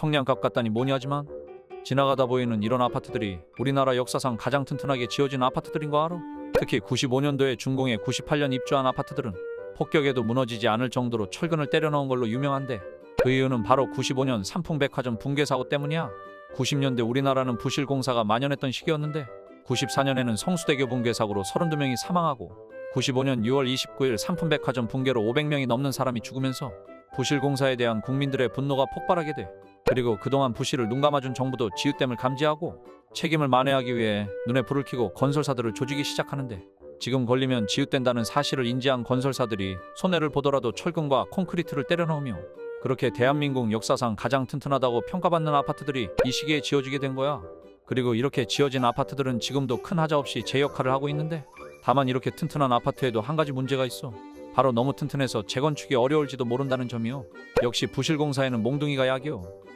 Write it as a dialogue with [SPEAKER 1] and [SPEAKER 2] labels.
[SPEAKER 1] 성냥갑 같다니 뭐니 하지만 지나가다 보이는 이런 아파트들이 우리나라 역사상 가장 튼튼하게 지어진 아파트들인 거 알아? 특히 95년도에 준공해 98년 입주한 아파트들은 폭격에도 무너지지 않을 정도로 철근을 때려 넣은 걸로 유명한데 그 이유는 바로 95년 삼풍백화점 붕괴 사고 때문이야. 90년대 우리나라는 부실 공사가 만연했던 시기였는데 94년에는 성수대교 붕괴 사고로 32명이 사망하고 95년 6월 29일 삼풍백화점 붕괴로 500명이 넘는 사람이 죽으면서 부실 공사에 대한 국민들의 분노가 폭발하게 돼. 그리고 그동안 부실을 눈 감아준 정부도 지읒됨을 감지하고 책임을 만회하기 위해 눈에 불을 켜고 건설사들을 조지기 시작하는데 지금 걸리면 지읒된다는 사실을 인지한 건설사들이 손해를 보더라도 철근과 콘크리트를 때려 넣으며 그렇게 대한민국 역사상 가장 튼튼하다고 평가받는 아파트들이 이 시기에 지어지게 된 거야. 그리고 이렇게 지어진 아파트들은 지금도 큰 하자 없이 제 역할을 하고 있는데 다만 이렇게 튼튼한 아파트에도 한 가지 문제가 있어. 바로 너무 튼튼해서 재건축이 어려울지도 모른다는 점이요. 역시 부실공사에는 몽둥이가 약이요.